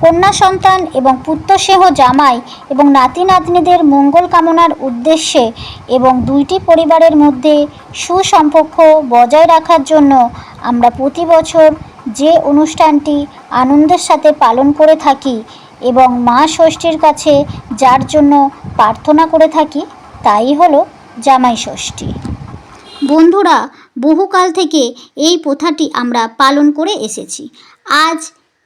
কন্যা সন্তান এবং পুত্রসেহ জামাই এবং নাতি নাতনিদের মঙ্গল কামনার উদ্দেশ্যে এবং দুইটি পরিবারের মধ্যে সুসম্পর্ক বজায় রাখার জন্য আমরা প্রতি বছর যে অনুষ্ঠানটি আনন্দের সাথে পালন করে থাকি এবং মা ষষ্ঠীর কাছে যার জন্য প্রার্থনা করে থাকি, তাই হলো জামাই ষষ্ঠী। বন্ধুরা, বহুকাল থেকে এই প্রথাটি আমরা পালন করে এসেছি। আজ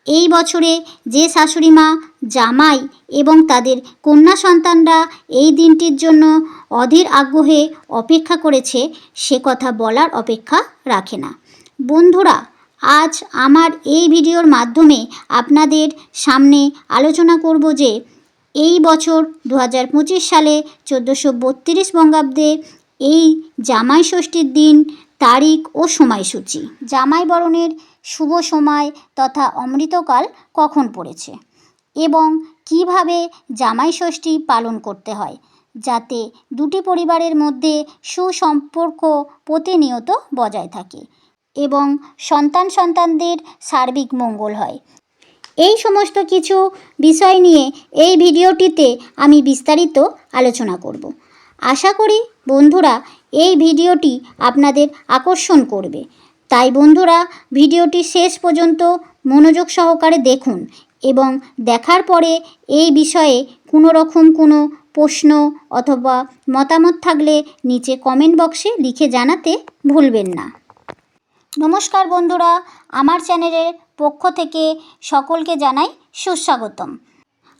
এই বছরে যে শাশুড়ি মা, জামাই এবং তাদের কন্যা সন্তানরা এই দিনটির জন্য অধীর আগ্রহে অপেক্ষা করেছে, সে কথা বলার অপেক্ষা রাখে না। বন্ধুরা, আজ আমার এই ভিডিওর মাধ্যমে আপনাদের সামনে আলোচনা করব যে, এই বছর দু হাজার পঁচিশ সালে চোদ্দোশো বত্রিশ বঙ্গাব্দে এই জামাই ষষ্ঠীর দিন তারিখ ও সময়সূচি। জামাই বরণের শুভ সময় তথা অমৃতকাল কখন পড়েছে? এবং কীভাবে জামাই ষষ্ঠী পালন করতে হয়? যাতে দুটি পরিবারের মধ্যে সুসম্পর্ক প্রতিনিয়ত বজায় থাকে এবং সন্তান সন্তানদের সার্বিক মঙ্গল হয়। এই সমস্ত কিছু বিষয় নিয়ে এই ভিডিওটিতে আমি বিস্তারিত আলোচনা করব। আশা করি বন্ধুরা এই ভিডিওটি আপনাদের আকর্ষণ করবে। তাই বন্ধুরা ভিডিওটি শেষ পর্যন্ত মনোযোগ সহকারে দেখুন এবং দেখার পরে এই বিষয়ে কোনো রকম কোনো প্রশ্ন অথবা মতামত থাকলে নিচে কমেন্ট বক্সে লিখে জানাতে ভুলবেন না। নমস্কার বন্ধুরা, আমার চ্যানেলের পক্ষ থেকে সকলকে জানাই সুস্বাগতম।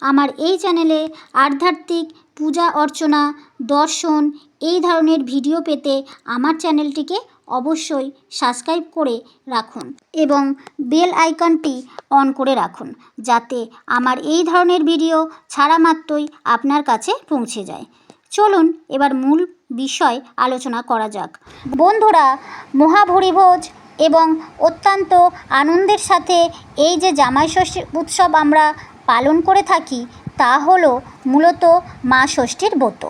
আমার এই চ্যানেলে আধ্যাত্মিক পূজা অর্চনা, দর্শন এই ধরনের ভিডিও পেতে আমার চ্যানেলটিকে অবশ্যই সাবস্ক্রাইব করে রাখুন এবং বেল আইকনটি অন করে রাখুন যাতে আমার এই ধরনের ভিডিও ছাড়া মাত্রই আপনার কাছে পৌঁছে যায়। চলুন এবার মূল বিষয় আলোচনা করা যাক। বন্ধুরা, মহাভরিভোজ এবং অত্যন্ত আনন্দের সাথে এই যে জামাই ষষ্ঠী উৎসব আমরা পালন করে থাকি, তা হলো মূলত মা ষষ্ঠীর ব্রত।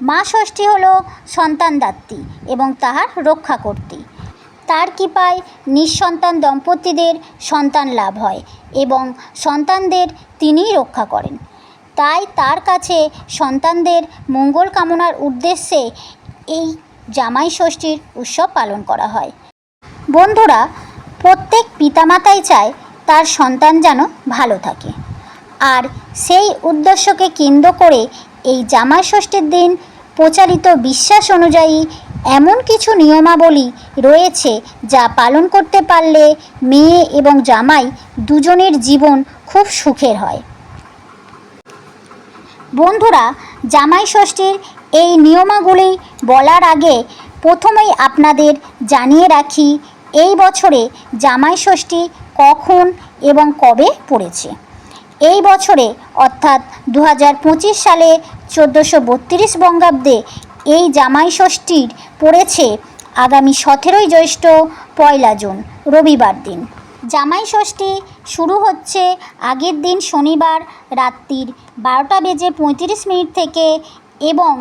মা ষষ্ঠী হলো সন্তানদাত্রী এবং তাহার রক্ষা কর্তী তার কৃপায় নিঃসন্তান দম্পতিদের সন্তান লাভ হয় এবং সন্তানদের তিনিই রক্ষা করেন। তাই তার কাছে সন্তানদের মঙ্গল কামনার উদ্দেশ্যে এই জামাই ষষ্ঠীর উৎসব পালন করা হয়। বন্ধুরা, প্রত্যেক পিতামাতাই চায় তার সন্তান যেন ভালো থাকে। আর সেই উদ্দেশ্যকে কেন্দ্র করে এই জামাই ষষ্ঠীর দিন প্রচারিত বিশ্বাস অনুযায়ী এমন কিছু নিয়মাবলী রয়েছে যা পালন করতে পারলে মেয়ে এবং জামাই দুজনের জীবন খুব সুখের হয়। বন্ধুরা, জামাই ষষ্ঠীর এই নিয়মাগুলি বলার আগে প্রথমেই আপনাদের জানিয়ে রাখি, এই বছরে জামাই ষষ্ঠী কখন এবং কবে পড়েছে? এই বছরে, অর্থাৎ দু হাজার পঁচিশ সালে চোদ্দোশো বত্রিশ বঙ্গাব্দে এই জামাই ষষ্ঠীর পড়েছে আগামী সতেরোই জ্যৈষ্ঠ পয়লা জুন, রবিবার দিন। জামাই ষষ্ঠী শুরু হচ্ছে আগের দিন শনিবার রাত্রির বারোটা বেজে পঁয়ত্রিশ মিনিট থেকে এবং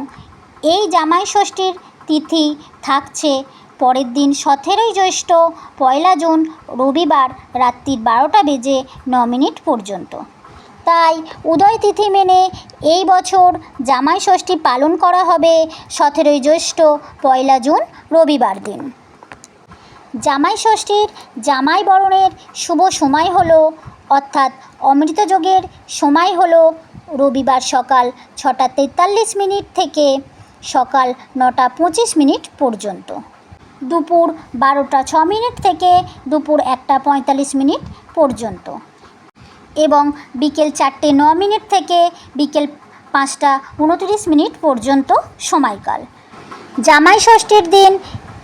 এই জামাই ষষ্ঠীর তিথি থাকছে পরের দিন সতেরোই জ্যৈষ্ঠ পয়লা জুন, রবিবার রাত্রির বারোটা বেজে ন মিনিট পর্যন্ত। তাই উদয় তিথি মেনে এই বছর জামাই ষষ্ঠী পালন করা হবে সতেরোই জ্যৈষ্ঠ, পয়লা জুন, রবিবার দিন। জামাই ষষ্ঠীর জামাই বরণের শুভ সময় হলো, অর্থাৎ অমৃতযোগের সময় হলো রবিবার সকাল ছটা তেতাল্লিশ মিনিট থেকে সকাল নটা পঁচিশ মিনিট পর্যন্ত। দুপুর বারোটা ছ মিনিট থেকে দুপুর একটা পঁয়তাল্লিশ মিনিট পর্যন্ত। এবং বিকেল চারটে ন মিনিট থেকে বিকেল পাঁচটা উনত্রিশ মিনিট পর্যন্ত সময়কাল। জামাই ষষ্ঠীর দিন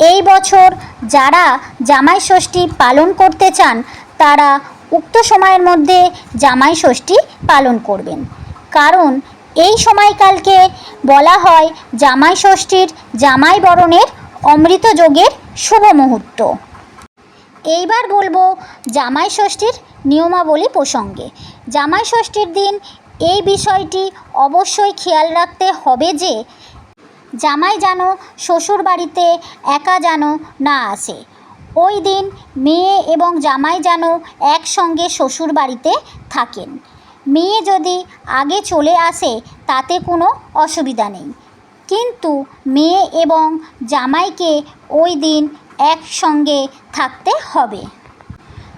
এই বছর যারা জামাই ষষ্ঠী পালন করতে চান, তারা উক্ত সময়ের মধ্যে জামাই ষষ্ঠী পালন করবেন। কারণ এই সময়কালকে বলা হয় জামাই ষষ্ঠীর জামাই বরণের অমৃত যোগের শুভ মুহূর্ত। এইবার বলব জামাই ষষ্ঠীর নিয়মাবলী প্রসঙ্গে। জামাই ষষ্ঠীর দিন এই বিষয়টি অবশ্যই খেয়াল রাখতে হবে যে, জামাই যেন শ্বশুর বাড়িতে একা যেন না আসে। ওই দিন মেয়ে এবং জামাই যেন একসঙ্গে শ্বশুর বাড়িতে থাকেন। মেয়ে যদি আগে চলে আসে, তাতে কোনো অসুবিধা নেই। কিন্তু মেয়ে এবং জামাইকে ওই দিন একসঙ্গে থাকতে হবে।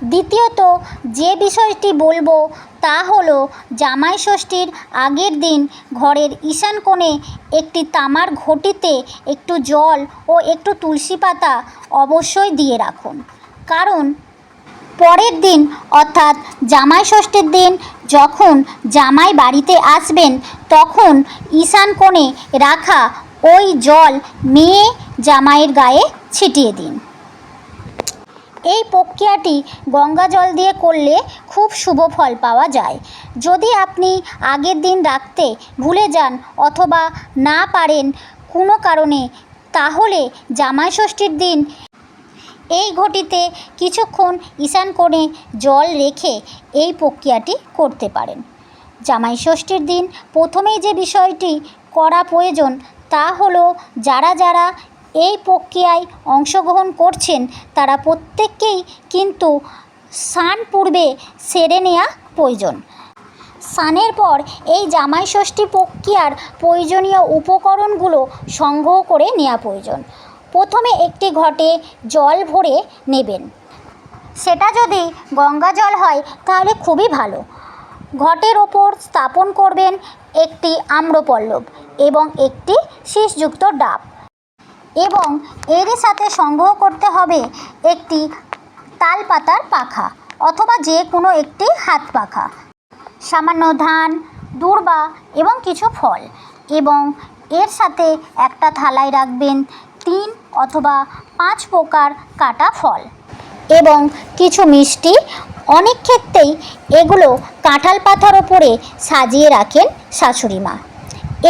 দ্বিতীয়ত, যে বিষয়টি বলব তা হলো, জামাই ষষ্ঠীর আগের দিন ঘরের ঈশান কোণে একটি তামার ঘটিতে একটু জল ও একটু তুলসী পাতা অবশ্যই দিয়ে রাখুন। কারণ, পরের দিন, অর্থাৎ জামাই ষষ্ঠীর দিন যখন জামাই বাড়িতে আসবেন, তখন ঈশান কোণে রাখা ওই জল মেয়ে জামাইয়ের গায়ে ছিটিয়ে দিন। এই প্রক্রিয়াটি গঙ্গা জল দিয়ে করলে খুব শুভ ফল পাওয়া যায়। যদি আপনি আগের দিন রাখতে ভুলে যান অথবা না পারেন কোনো কারণে, তাহলে জামাই ষষ্ঠীর দিন এই ঘটিতে কিছুক্ষণ ঈশান কোণে জল রেখে এই প্রক্রিয়াটি করতে পারেন। জামাই ষষ্ঠীর দিন প্রথমেই যে বিষয়টি করা প্রয়োজন, তা হলো যারা যারা এই প্রক্রিয়ায় অংশগ্রহণ করছেন তারা প্রত্যেককেই কিন্তু স্নান পূর্বে সেরে নেওয়া প্রয়োজন। স্নানের পর এই জামাই ষষ্ঠী প্রক্রিয়ার প্রয়োজনীয় উপকরণগুলো সংগ্রহ করে নেওয়া প্রয়োজন। প্রথমে একটি ঘটে জল ভরে নেবেন। সেটা যদি গঙ্গা জল হয়, তাহলে খুবই ভালো। ঘটের ওপর স্থাপন করবেন একটি আম্রপল্লব এবং একটি শীষযুক্ত ডাব। এবং এরই সাথে সংগ্রহ করতে হবে একটি তাল পাতার পাখা অথবা যে কোনো একটি হাত পাখা। সামান্য ধান, দূর্বা এবং কিছু ফল এবং এর সাথে একটা থালায় রাখবেন তিন অথবা পাঁচ প্রকার কাটা ফল এবং কিছু মিষ্টি। অনেক ক্ষেত্রেই এগুলো কাঁঠাল পাতার ওপরে সাজিয়ে রাখেন শাশুড়ি মা।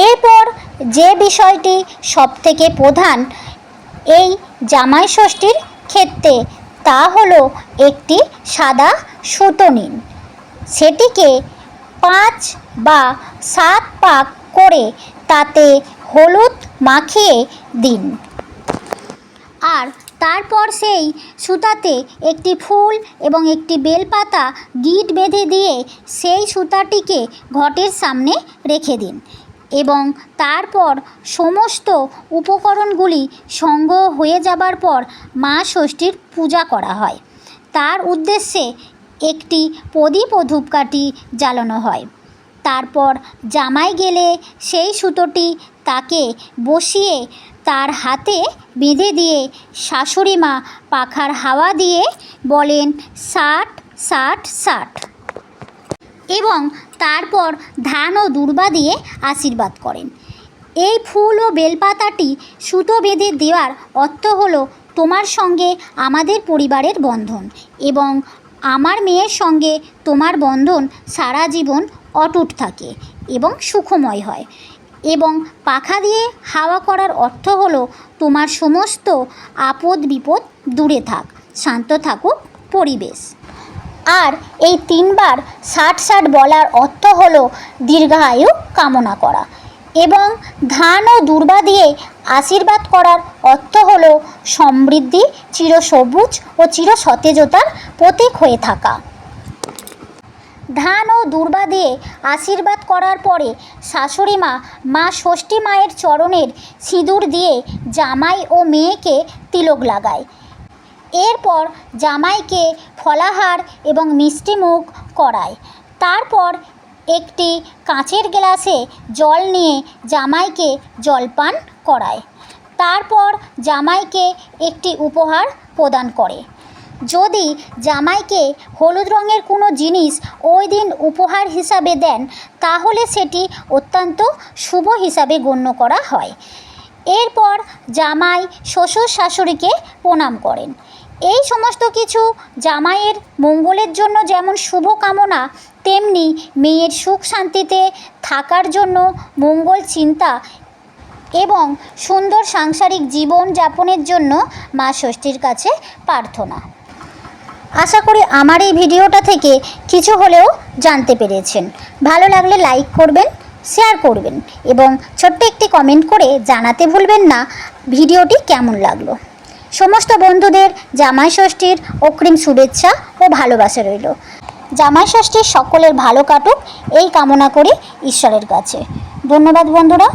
এরপর যে বিষয়টি সবথেকে প্রধান এই জামাই ষষ্ঠীর ক্ষেত্রে, তা হলো একটি সাদা সুতো নিন। সেটিকে পাঁচ বা সাত পাক করে তাতে হলুদ মাখিয়ে দিন। আর তারপর সেই সুতাতে একটি ফুল এবং একটি বেলপাতা গিট বেঁধে দিয়ে সেই সুতাটিকে ঘটের সামনে রেখে দিন। এবং তারপর সমস্ত উপকরণগুলি সংগ্রহ হয়ে যাবার পর মা ষষ্ঠীর পূজা করা হয়। তার উদ্দেশ্যে একটি প্রদীপ ও ধূপকাঠি জ্বালানো হয়। তারপর জামাই গেলে সেই সুতোটি তাকে বসিয়ে তার হাতে বেঁধে দিয়ে শাশুড়ি মা পাখার হাওয়া দিয়ে বলেন ষাট ষাট ষাট এবং তারপর ধান ও দূর্বা দিয়ে আশীর্বাদ করেন। এই ফুল ও বেলপাতাটি সুতো বেঁধে দেওয়ার অর্থ হলো, তোমার সঙ্গে আমাদের পরিবারের বন্ধন এবং আমার মেয়ের সঙ্গে তোমার বন্ধন সারা জীবন অটুট থাকে এবং সুখময় হয়। এবং পাখা দিয়ে হাওয়া করার অর্থ হলো, তোমার সমস্ত আপদ বিপদ দূরে থাক, শান্ত থাকুক পরিবেশ। আর এই তিনবার ষাট ষাট বলার অর্থ হলো দীর্ঘায়ু কামনা করা এবং ধান ও দুর্বা দিয়ে আশীর্বাদ করার অর্থ হলো সমৃদ্ধি, চিরসবুজ ও চির সতেজতার প্রতীক হয়ে থাকা। ধান ও দুর্বা দিয়ে আশীর্বাদ করার পরে শাশুড়ি মা মা ষষ্ঠী মায়ের চরণের সিঁদুর দিয়ে জামাই ও মেয়েকে তিলক লাগায়। এরপর জামাইকে ফলাহার এবং মিষ্টিমুখ করায়। তারপর একটি কাঁচের গ্লাসে জল নিয়ে জামাইকে জলপান করায়। তারপর জামাইকে একটি উপহার প্রদান করে। যদি জামাইকে হলুদ রঙের কোনো জিনিস ওই দিন উপহার হিসাবে দেন, তাহলে সেটি অত্যন্ত শুভ হিসাবে গণ্য করা হয়। এরপর জামাই শ্বশুর শাশুড়িকে প্রণাম করেন। এই সমস্ত কিছু জামাইয়ের মঙ্গলের জন্য যেমন শুভ কামনা, তেমনি মেয়ের সুখ শান্তিতে থাকার জন্য মঙ্গল চিন্তা এবং সুন্দর সাংসারিক জীবন যাপনের জন্য মা ষষ্ঠীর কাছে প্রার্থনা। আশা করি আমার এই ভিডিওটা থেকে কিছু হলেও জানতে পেরেছেন। ভালো লাগলে লাইক করবেন, শেয়ার করবেন এবং ছোট্ট একটি কমেন্ট করে জানাতে ভুলবেন না ভিডিওটি কেমন লাগল। সমস্ত বন্ধুদের জামাই ষষ্ঠীর অগ্রিম শুভেচ্ছা ও ভালোবাসা রইল। জামাই ষষ্ঠীর সকলের ভালো কাটুক, এই কামনা করি ঈশ্বরের কাছে। ধন্যবাদ বন্ধুরা।